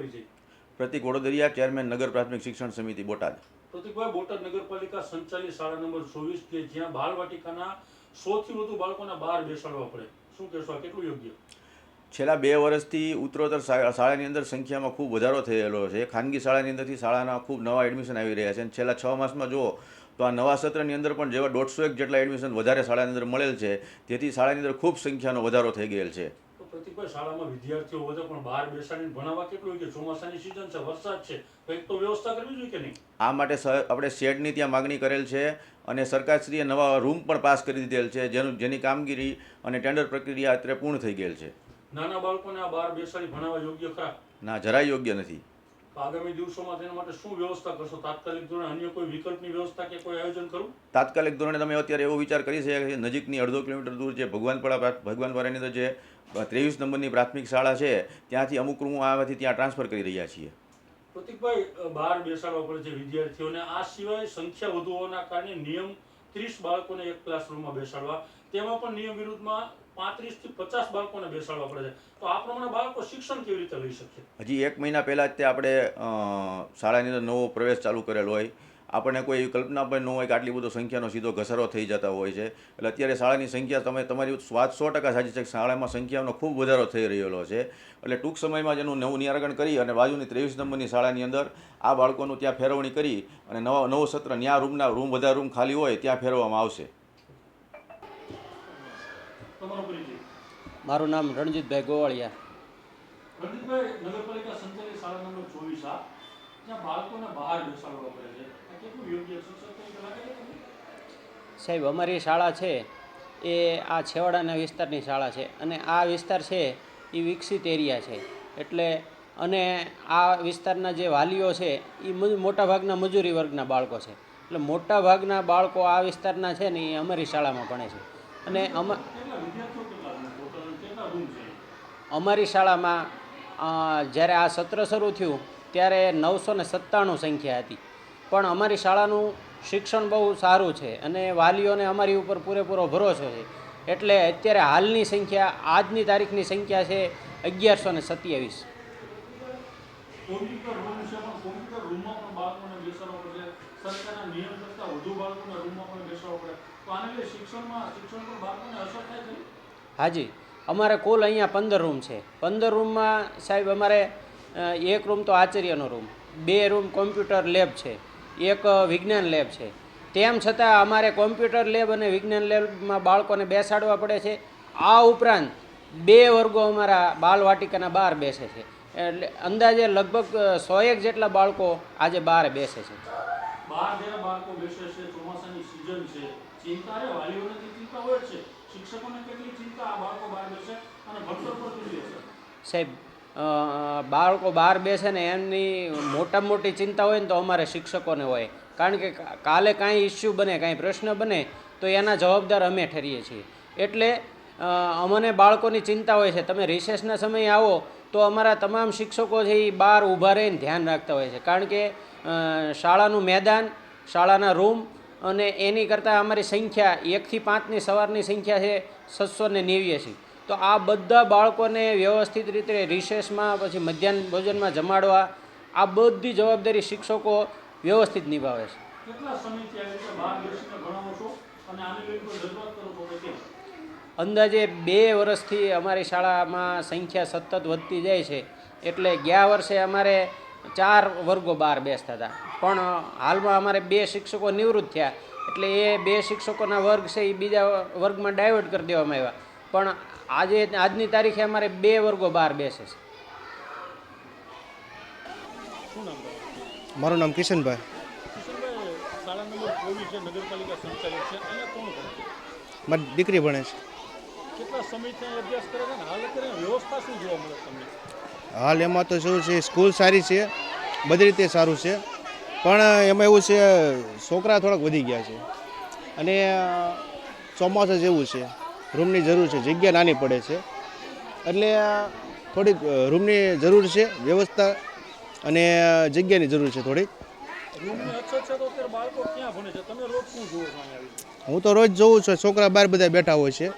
પરિચય પ્રતિક વડોદરિયા ચેરમેન નગર પ્રાથમિક શિક્ષણ સમિતિ બોટાદ. પ્રતિકભાઈ બોટાદ નગરપાલિકા સંચાલિત શાળા નંબર ચોવીસ કે જ્યાં બાળવાટિકાના સૌથી વધુ બાળકોને બહાર બેસાડવા પડે. શું કહેશો? આ કેટલું યોગ્ય? છેલ્લા બે વર્ષથી ઉત્તરોત્તર શાળાની અંદર સંખ્યામાં ખૂબ વધારો થયેલો છે. ખાનગી શાળાની અંદરથી શાળાના ખૂબ નવા એડમિશન આવી રહ્યા છે. અને છેલ્લા છ માસમાં જુઓ તો આ નવા સત્રની અંદર પણ જેવા દોઢસો એક જેટલા એડમિશન વધારે શાળાની અંદર મળેલ છે. તેથી શાળાની અંદર ખૂબ સંખ્યાનો વધારો થઈ ગયેલ છે. પ્રતિકભાઈ શાળામાં વિદ્યાર્થીઓ વધે પણ બહાર બેસાડીને ભણાવવા કેટલું કે ચોમાસાની સિઝન છે વરસાદ છે કંઈક તો વ્યવસ્થા કરવી જોઈએ કે નહીં? આ માટે આપણે શેડની ત્યાં માગણી કરેલ છે અને સરકારશ્રીએ નવા રૂમ પણ પાસ કરી દીધેલ છે જેનું જેની કામગીરી અને ટેન્ડર પ્રક્રિયા અત્યારે પૂર્ણ થઈ ગયેલ છે. નાના બાળકોને આ બહાર બેસાડી ભણાવવા યોગ્ય ખરા? ના જરાય યોગ્ય નથી. તો આગામી દિવસોમાં તેના માટે શું વ્યવસ્થા કરશો? તાત્કાલિક ધોરણે અન્ય કોઈ વિકલ્પની વ્યવસ્થા કે કોઈ આયોજન કરું તાત્કાલિક ધોરણે તમે અત્યારે એવો વિચાર કરી શકો કે નજીકની અડધો કિલોમીટર દૂર જે ભગવાનપાડા ભગવાનપાડાની અંદર જે ત્રેવીસ નંબરની પ્રાથમિક શાળા છે ત્યાંથી અમુક રૂમ આમાંથી ત્યાં ટ્રાન્સફર કરી રહ્યા છીએ. પ્રતિકભાઈ બહાર બેસાડવા પડે છે વિદ્યાર્થીઓને. આ સિવાય સંખ્યા વધુ હોવાના કારણે નિયમ ત્રીસ બાળકોને એક ક્લાસરૂમમાં બેસાડવા તેમાં પણ નિયમ વિરુદ્ધમાં પાંત્રીસથી પચાસ બાળકોને બેસાડવા પડે છે. તો આ પ્રમાણે બાળકો શિક્ષણ કેવી રીતે લઈ શકે? હજી એક મહિના પહેલાં જ તે આપણે શાળાની અંદર નવો પ્રવેશ ચાલુ કરેલો હોય. આપણને કોઈ એવી કલ્પના પણ ન હોય કે આટલી બધો સંખ્યાનો સીધો ઘસારો થઈ જતા હોય છે. એટલે અત્યારે શાળાની સંખ્યા તમે, તમારી વાત સો ટકા સાચી છે કે શાળામાં સંખ્યાનો ખૂબ વધારો થઈ રહેલો છે. એટલે ટૂંક સમયમાં જ એનું નવું નિરાકરણ કરી અને બાજુની ત્રેવીસ નંબરની શાળાની અંદર આ બાળકોનું ત્યાં ફેરવણી કરી અને નવા, નવો સત્ર ત્યાં રૂમના રૂમ, બધા રૂમ ખાલી હોય ત્યાં ફેરવવામાં આવશે. તમારો પરિચય. મારું નામ રણજીતભાઈ ગોવાળિયા. રણજીતભાઈ નગરપાલિકા સંચાલિત શાળા નંબર ચોવીસ આ. જ્યાં બાળકોને બહાર બેસાડવા પડે છે. આ કેટલું યોગ્ય છે? સાહેબ અમારી શાળા છે એ આ છેવાડાના વિસ્તારની શાળા છે અને આ વિસ્તાર છે એ વિકસિત એરિયા છે. એટલે અને આ વિસ્તારના જે વાલીઓ છે એ મોટાભાગના મજૂરી વર્ગના બાળકો છે. એટલે મોટાભાગના બાળકો આ વિસ્તારના છે ને એ અમારી શાળામાં ભણે છે. અને અમા કેટલા વિદ્યાર્થીઓ કેટલા રૂમ ટોટલ કેટલા રૂમ છે અમારી શાળામાં જ્યારે આ સત્ર શરૂ થયું ત્યારે નવસો ને સત્તાણું સંખ્યા હતી. પણ અમારી શાળાનું શિક્ષણ બહુ સારું છે અને વાલીઓને અમારી ઉપર પૂરેપૂરો ભરોસો છે. એટલે અત્યારે હાલની સંખ્યા આજની તારીખની સંખ્યા છે અગિયારસો ને સત્યાવીસ. હાજી. અમારે કુલ અહીંયા પંદર રૂમ છે. પંદર રૂમમાં સાહેબ અમારે એક રૂમ તો આચાર્યનો રૂમ, બે રૂમ કોમ્પ્યુટર લેબ છે, એક વિજ્ઞાન લેબ છે. તેમ છતાં અમારે કોમ્પ્યુટર લેબ અને વિજ્ઞાન લેબમાં બાળકોને બેસાડવા પડે છે. આ ઉપરાંત બે વર્ગો અમારા બાલવાટિકાના બહાર બેસે છે. એટલે અંદાજે લગભગ સોએક જેટલા બાળકો આજે બહાર બેસે છે. બહાર બાળકો બેસે છે, ચોમાસાની સિઝન છે. ચિંતા વાલીઓને ચિંતા હોય છે. સાહેબ બાળકો બહાર બેસે ને એમની મોટામાં મોટી ચિંતા હોય ને તો અમારે શિક્ષકોને હોય. કારણ કે કાલે કાંઈ ઇસ્યુ બને, કાંઈ પ્રશ્ન બને, તો એના જવાબદાર અમે ઠરીએ છીએ. એટલે અમને બાળકોની ચિંતા હોય છે. તમે રિસેસના સમયે આવો, તો અમારા તમામ શિક્ષકો છે એ બહાર ઊભા રહીને ધ્યાન રાખતા હોય છે. કારણ કે શાળાનું મેદાન, શાળાના રૂમ અને એની કરતાં અમારી સંખ્યા એકથી પાંચની સવારની સંખ્યા છે છસો ને નેવ્યાસી. તો આ બધા બાળકોને વ્યવસ્થિત રીતે રિસેસમાં પછી મધ્યાહન ભોજનમાં જમાડવા આ બધી જવાબદારી શિક્ષકો વ્યવસ્થિત નિભાવે છે. અંદાજે બે વર્ષથી અમારી શાળામાં સંખ્યા સતત વધતી જાય છે. એટલે ગયા વર્ષે અમારે ચાર વર્ગો બહાર બેસતા હતા. પણ હાલમાં અમારે બે શિક્ષકો નિવૃત્ત થયા. એટલે એ બે શિક્ષકોના વર્ગ છે એ બીજા વર્ગમાં ડાયવર્ટ કરી દેવામાં આવ્યા. પણ આજે આજની તારીખે અમારે બે વર્ગો બહાર બેસે છે? મારું નામ કિશનભાઈ. મારી દીકરી ભણે છે. કેટલા સમયથી અભ્યાસ કરે છે હાલ અત્યારે વ્યવસ્થા શું જોવા મળે તમને? હાલ એમાં તો શું છે સ્કૂલ સારી છે બધી રીતે સારું છે. પણ એમાં એવું છે છોકરા થોડાક વધી ગયા છે. અને ચોમાસા જેવું છે. રૂમની જરૂર છે જગ્યા નાની પડે છે. એટલે થોડીક રૂમની જરૂર છે વ્યવસ્થા અને જગ્યાની જરૂર છે થોડીક? હું તો રોજ જોઉં છું છોકરા બહાર બધા બેઠા હોય છે.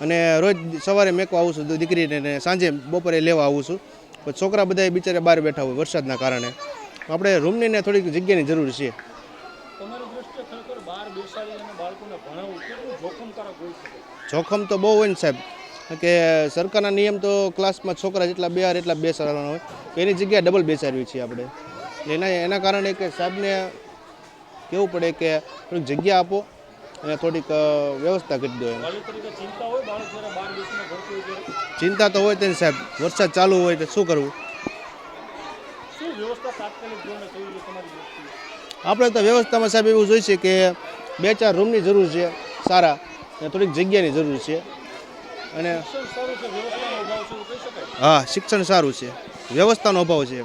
અને રોજ સવારે મેકવા આવું છું દીકરીને સાંજે બપોરે લેવા આવું છું. પણ છોકરા બધા બિચારા બહાર બેઠા હોય વરસાદના કારણે. આપણે રૂમની ને થોડીક જગ્યાની જરૂર છે. જોખમ તો બહુ હોય ને સાહેબ. કે સરકારના નિયમ તો ક્લાસમાં છોકરા જેટલા બે હાર એટલા બેસાડવાના હોય. એની જગ્યાએ ડબલ બેસાડવી છીએ આપણે. એના એના કારણે કે સાહેબને કહેવું પડે કે થોડીક જગ્યા આપો. અને થોડીક વ્યવસ્થા કરી દો ચિંતા તો હોય તેની સાહેબ. વરસાદ ચાલુ હોય તો શું કરવું? આપણે તો વ્યવસ્થામાં સાહેબ એવું જોઈએ છે કે બે ચાર રૂમની જરૂર છે સારા અને થોડીક જગ્યાની જરૂર છે. અને શિક્ષણ સારું છે વ્યવસ્થાનો અભાવ છે એવું કહી શકાય? હા શિક્ષણ સારું છે. વ્યવસ્થાનો અભાવ છે.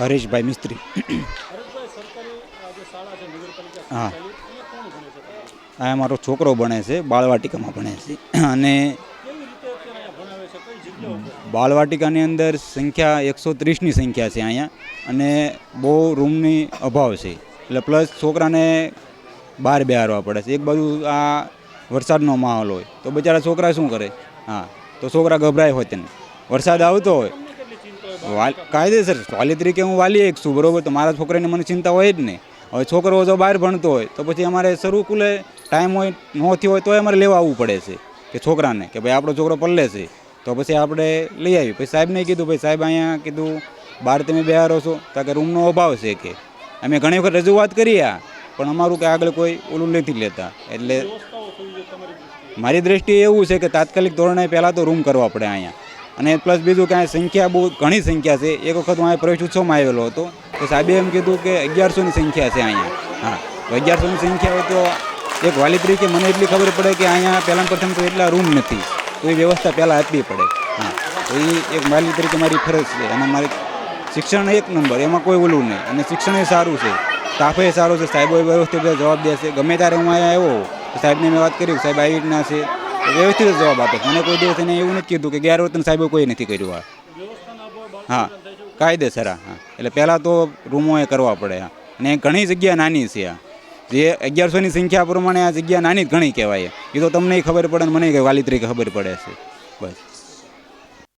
હરેશભાઈ મિસ્ત્રી હરેશભાઈ સરકારી આ જે શાળા છે નગરપાલિકા હા. આ મારો છોકરો ભણે છે બાળવાટિકામાં ભણે છે. અને બાળવાટિકાની અંદર સંખ્યા એકસો ત્રીસની સંખ્યા છે અહીંયા અને બહુ રૂમની અભાવ છે. એટલે પ્લસ છોકરાને બહાર બેહારવા પડે છે. એક બાજુ આ વરસાદનો માહોલ હોય તો બિચારા છોકરા શું કરે? હા તો છોકરા ગભરાય હોય તેને. વરસાદ આવતો હોય. કાયદેસર વાલી તરીકે હું વાલી એક છું બરોબર? તો મારા છોકરાને મને ચિંતા હોય જ નહીં. હવે છોકરો જો બહાર ભણતો હોય તો પછી અમારે શરૂ કુલે ટાઈમ હોય નથી હોય તોય અમારે લેવા આવવું પડે છે કે છોકરાને કે ભાઈ આપણો છોકરો પલ્લે છે તો પછી આપણે લઈ આવી પછી સાહેબને કીધું ભાઈ સાહેબ અહીંયા કીધું બહાર તમે બેહારો છો તો કે રૂમનો અભાવ છે કે. અમે ઘણી વખત રજૂઆત કરી આ પણ અમારું કે આગળ કોઈ ઓલું નથી લેતા. એટલે મારી દ્રષ્ટિએ એવું છે કે તાત્કાલિક ધોરણે પહેલાં તો રૂમ કરવા પડે અહીંયા. અને પ્લસ બીજું કે સંખ્યા બહુ, ઘણી સંખ્યા છે. એક વખત હું અહીંયા પ્રવેશ ઉત્સવમાં આવેલો હતો, તો સાહેબે એમ કીધું કે અગિયારસોની સંખ્યા છે અહીંયા. હા, તો અગિયારસોની સંખ્યા હોય તો એક વાલી તરીકે મને એટલી ખબર પડે કે અહીંયા પહેલાં પ્રથમ તો એટલા રૂમ નથી, તો એ વ્યવસ્થા પહેલાં આપવી પડે. હા, તો એ એક વાલી તરીકે મારી ફરજ છે. અને મારી શિક્ષણ એક નંબર, એમાં કોઈ ઓલું નહીં. અને શિક્ષણ એ સારું છે. સ્ટાફે સારું છે. સાહેબો વ્યવસ્થિત જવાબ દેશે ગમે ત્યારે હું અહીંયા આવ્યો સાહેબને મેં વાત કરી સાહેબ આવી રીતના છે. વ્યવસ્થિત જવાબ આપે મને કોઈ દિવસ એને એવું નથી કીધું કે ગેરવર્તન સાહેબે કોઈ નથી કર્યું આ. હા, કાયદેસર હા. એટલે પહેલાં તો રૂમો એ કરવા પડે, હા. અને ઘણી જગ્યા નાની છે આ જે અગિયારસોની સંખ્યા પ્રમાણે આ જગ્યા નાની જ ઘણી કહેવાય. એ તો તમને ખબર પડે ને મને વાલી તરીકે ખબર પડે છે. બસ.